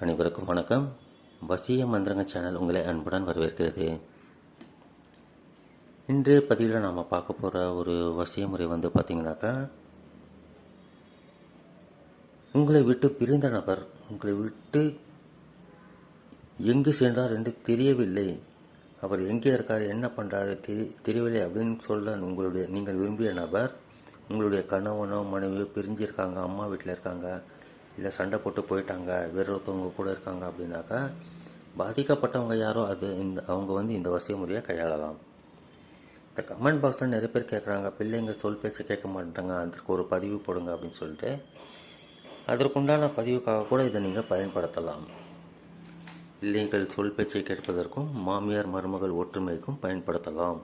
அனைவருக்கும் வணக்கம். வசிய மந்திரங்க சேனல் உங்களை அன்புடன் வரவேற்கிறது. இன்றைய பதிவில் நாம் பார்க்க போகிற ஒரு வசிய முறை வந்து பார்த்திங்கனாக்கா உங்களை விட்டு பிரிந்த நபர் உங்களை விட்டு எங்கு சென்றார் என்று தெரியவில்லை. அவர் எங்கே இருக்கார் என்ன பண்ணுறாரு தெரி தெரியவில்லை அப்படின்னு சொல்ல உங்களுடைய நீங்கள் விரும்பிய நபர் உங்களுடைய கணவனோ மனைவியோ பிரிஞ்சிருக்காங்க அம்மா வீட்டில் இருக்காங்க இல்லை சண்டை போட்டு போயிட்டாங்க வேற ஒருத்தவங்க கூட இருக்காங்க அப்படின்னாக்கா பாதிக்கப்பட்டவங்க யாரோ அது இந்த அவங்க வந்து இந்த வசிய முறையை கையாளலாம். இந்த கமெண்ட் பாக்ஸில் நிறைய பேர் கேட்குறாங்க பிள்ளைங்க சொல் பேச்சு கேட்க மாட்டாங்க அதற்கு ஒரு பதிவு போடுங்க அப்படின்னு சொல்லிட்டு அதற்குண்டான பதிவுக்காக கூட இதை நீங்கள் பயன்படுத்தலாம். பிள்ளைகள் சொல் பேச்சை கேட்பதற்கும் மாமியார் மருமகள் ஒற்றுமைக்கும் பயன்படுத்தலாம்.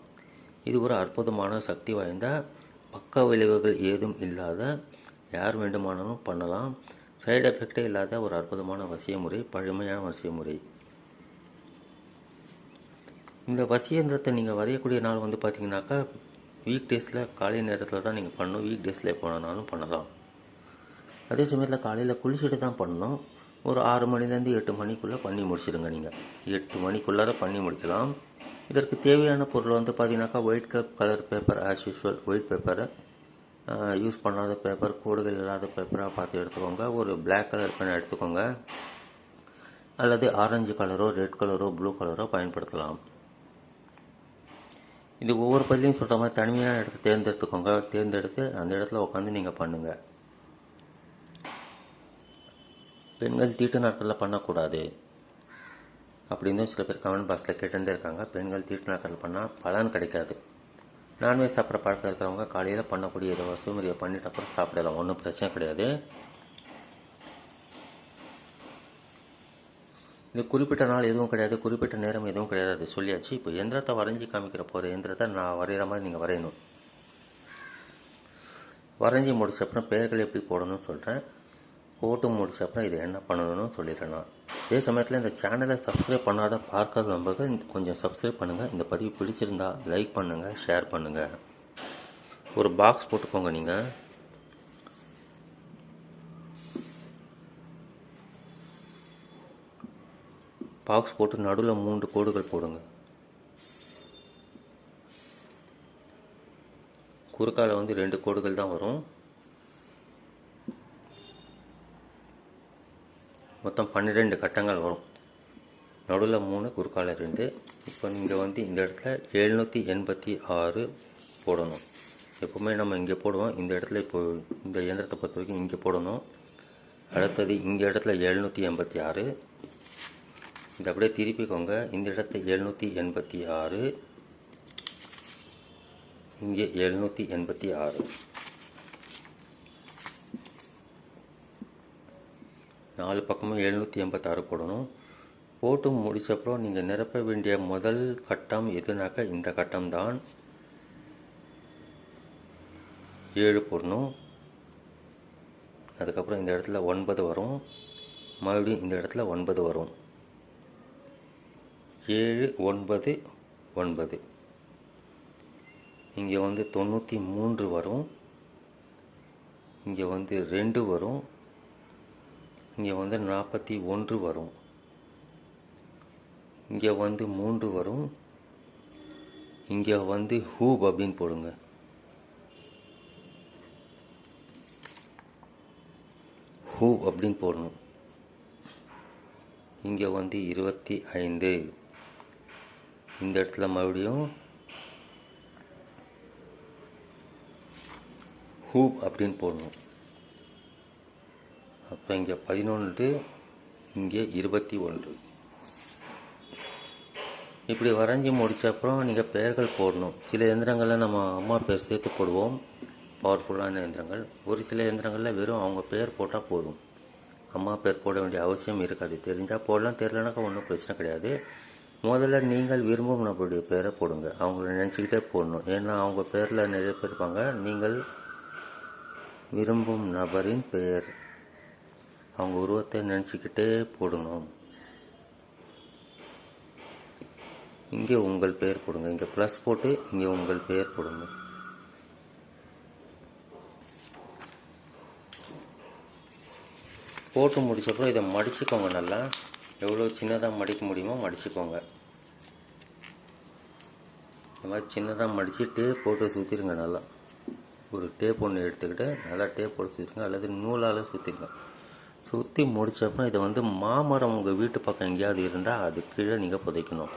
இது ஒரு அற்புதமான சக்தி வாய்ந்த பக்க விளைவுகள் ஏதும் இல்லாத யார் வேண்டுமானாலும் பண்ணலாம். சைடு எஃபெக்டே இல்லாத ஒரு அற்புதமான வசிய முறை பழமையான வசிய முறை இந்த வசியந்திரத்தை நீங்கள் வரையக்கூடிய நாள் வந்து பார்த்தீங்கன்னாக்கா வீக் டேஸில் காலை நேரத்தில் தான் நீங்கள் பண்ணணும். வீக் டேஸில் போனனாலும் பண்ணலாம். அதே சமயத்தில் காலையில் குளிச்சுட்டு தான் பண்ணணும். ஒரு ஆறு மணிலேருந்து எட்டு மணிக்குள்ளே பண்ணி முடிச்சிடுங்க நீங்கள் எட்டு மணிக்குள்ளார பண்ணி முடிக்கலாம். இதற்கு தேவையான பொருள் வந்து பார்த்தீங்கன்னாக்கா white cup colour paper as usual white பேப்பரை யூஸ் பண்ணாத பேப்பர் கோடுகள் இல்லாத பேப்பராக பார்த்து எடுத்துக்கோங்க. ஒரு பிளாக் கலர் பென் எடுத்துக்கோங்க. அல்லது ஆரஞ்சு கலரோ ரெட் கலரோ ப்ளூ கலரோ பயன்படுத்தலாம். இது ஒவ்வொரு பதிலையும் சொல்கிற மாதிரி தனிமையான இடத்த தேர்ந்தெடுத்துக்கோங்க. தேர்ந்தெடுத்து அந்த இடத்துல உட்காந்து நீங்கள் பண்ணுங்கள் பெண்கள் தீட்டு நாட்களில் பண்ணக்கூடாது. அப்படின்னு சில பேர் கமெண்ட் பாக்ஸில் கேட்டுட்டே இருக்காங்க. பெண்கள் தீட்டு நாட்கள் பண்ணால் பலன் கிடைக்காது. நான்வெஜ் சாப்பிட்ற பழக்கம் இருக்கிறவங்க காலையில் பண்ணக்கூடிய இதை வசூமுறையை பண்ணிட்டு அப்புறம் சாப்பிடலாம். ஒன்றும் பிரச்சனை கிடையாது. இது குறிப்பிட்ட நாள் எதுவும் கிடையாது. குறிப்பிட்ட நேரம் எதுவும் கிடையாது. அது சொல்லியாச்சு. இப்போ எந்திரத்தை வரைஞ்சி காமிக்கிற போகிற எந்திரத்தை நான் வரைகிற மாதிரி நீங்கள் வரையணும். வரைஞ்சி முடிச்ச அப்புறம் பெயர்கள் எப்படி போடணும்னு சொல்கிறேன் போட்டு முடிச்சப்பறம் இது என்ன பண்ணணும்னு சொல்லிடுறேன் நான். அதே சமயத்தில் இந்த சேனலை சப்ஸ்கிரைப் பண்ணாத பார்க்காத நம்பர்கள் கொஞ்சம் சப்ஸ்கிரைப் பண்ணுங்கள் இந்த பதிவு பிடிச்சிருந்தா லைக் பண்ணுங்கள் ஷேர் பண்ணுங்கள் ஒரு பாக்ஸ் போட்டுக்கோங்க நீங்கள் பாக்ஸ் போட்டு நடுவில் மூன்று கோடுகள் போடுங்க. குறுக்கால வந்து ரெண்டு கோடுகள் தான் வரும். மொத்தம் பன்னிரெண்டு கட்டங்கள் வரும். நடுவில் மூணு குறுக்கால ரெண்டு. இப்போ நீங்கள் வந்து இந்த இடத்துல எழுநூற்றி எண்பத்தி ஆறு போடணும். எப்போவுமே நம்ம இங்கே போடுவோம். இந்த இடத்துல இப்போ இந்த இயந்திரத்தை பொறுத்த வரைக்கும் இங்கே போடணும். அடுத்தது இங்கே இடத்துல எழுநூற்றி எண்பத்தி ஆறு. இதை அப்படியே திருப்பிக்கோங்க. இந்த இடத்துல எழுநூற்றி எண்பத்தி ஆறு. இங்கே எழுநூற்றி எண்பத்தி ஆறு. நாலு பக்கமும் எழுநூற்றி எண்பத்தாறு போடணும். போட்டு முடிச்சப்பறம் நீங்கள் நிரப்ப வேண்டிய முதல் கட்டம் எதுனாக்கா இந்த கட்டம் தான் ஏழு போடணும். அதுக்கப்புறம் இந்த இடத்துல ஒன்பது வரும். மறுபடியும் இந்த இடத்துல ஒன்பது வரும். ஏழு ஒன்பது ஒன்பது. இங்கே வந்து தொண்ணூற்றி மூன்று வரும். இங்கே வந்து ரெண்டு வரும். இங்கே வந்து நாற்பத்தி ஒன்று வரும். இங்கே வந்து மூன்று வரும். இங்கே வந்து ஹூப் அப்படின்னு போடுங்க. ஹூ அப்படின்னு போடணும். இங்கே வந்து இருபத்தி ஐந்து. இந்த இடத்துல மறுபடியும் ஹூப் அப்படின்னு போடணும். அப்போ இங்கே பதினொன்று இங்கே இருபத்தி ஒன்று. இப்படி வரைஞ்சி முடித்த அப்புறம் நீங்கள் பெயர்கள் போடணும். சில எந்திரங்களில் நம்ம அம்மா பேர் சேர்த்து போடுவோம். பவர்ஃபுல்லான எந்திரங்கள் ஒரு சில எந்திரங்களில் வெறும் அவங்க பேர் போட்டால் போதும். அம்மா பேர் போட வேண்டிய அவசியம் இருக்காது. தெரிஞ்சால் போடலாம் தெரிலனாக்கா ஒன்றும் பிரச்சனை கிடையாது. முதல்ல நீங்கள் விரும்பும் நபருடைய பேரை போடுங்க. அவங்கள நினச்சிக்கிட்டே போடணும். ஏன்னா அவங்க பேரில் நிறைய பேர் இருப்பாங்க. நீங்கள் விரும்பும் நபரின் பெயர் அவங்க உருவத்தை நினச்சிக்கிட்டே போடணும். இங்கே உங்கள் பெயர் போடுங்க. இங்கே ப்ளஸ் போட்டு இங்கே உங்கள் பெயர் போடுங்க. போட்டு முடிச்சப்பறம் இதை மடிச்சுக்கோங்க நல்லா. எவ்வளோ சின்னதாக மடிக்க முடியுமோ மடிச்சுக்கோங்க. இந்த மாதிரி சின்னதாக மடித்து டேப் போட்டு சுற்றிடுங்க நல்லா. ஒரு டேப் ஒன்று எடுத்துக்கிட்டு நல்லா டேப் போட்டு சுற்றிடுங்க அல்லது நூலால் சுற்றிடுங்க சுற்றி முடிச்சப்பறம் இதை வந்து மாமரம் உங்கள் வீட்டு பக்கம் எங்கேயாவது இருந்தால் அது கீழே நீங்கள் புதைக்கணும்.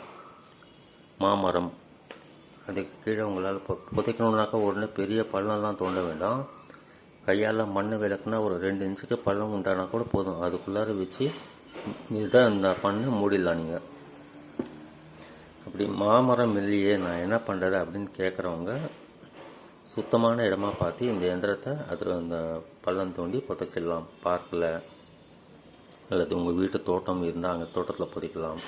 மாமரம். அதுக்கு கீழே உங்களால் இப்போ புதைக்கணுன்னாக்கா உடனே பெரிய பள்ளம்லாம் தோண்ட வேண்டாம். கையால் மண் விளக்குனா ஒரு ரெண்டு இன்ச்சுக்கு பள்ளம் உண்டானா கூட போதும். அதுக்குள்ளார வச்சு இதுதான் இந்த பண்ணை மூடிடலாம் நீங்கள் அப்படி மாமரம் இல்லையே நான் என்ன பண்ணுறது அப்படின்னு கேட்குறவங்க சுத்தமான இடமா பார்த்து இந்த எந்திரத்தை அதில் அந்த பள்ளம் தோண்டி புதைச்சிடலாம் பார்க்கில். அல்லது உங்கள் வீட்டு தோட்டம் இருந்தால் அங்கே தோட்டத்தில் புதைக்கலாம்.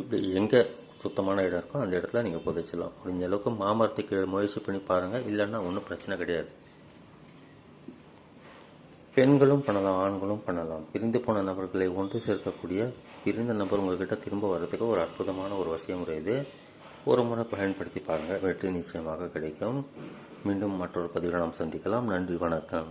இப்படி எங்கே சுத்தமான இடம் இருக்கோ அந்த இடத்துல நீங்கள் புதைச்சிடலாம். முடிஞ்ச அளவுக்கு மாமரத்துக்கு முயற்சி பண்ணி பாருங்கள் இல்லைன்னா ஒன்றும் பிரச்சனை கிடையாது. பெண்களும் பண்ணலாம் ஆண்களும் பண்ணலாம். பிரிந்து போன நபர்களை ஒன்று சேர்க்கக்கூடிய பிரிந்த நபர் உங்கள்கிட்ட திரும்ப வர்றதுக்கு ஒரு அற்புதமான ஒரு வசியமுறை இது. ஒரு முறை பயன்படுத்தி பாருங்கள் வெற்றி நிச்சயமாக கிடைக்கும். மீண்டும் மற்றொரு பதிவில் நாம் சந்திக்கலாம். நன்றி வணக்கம்.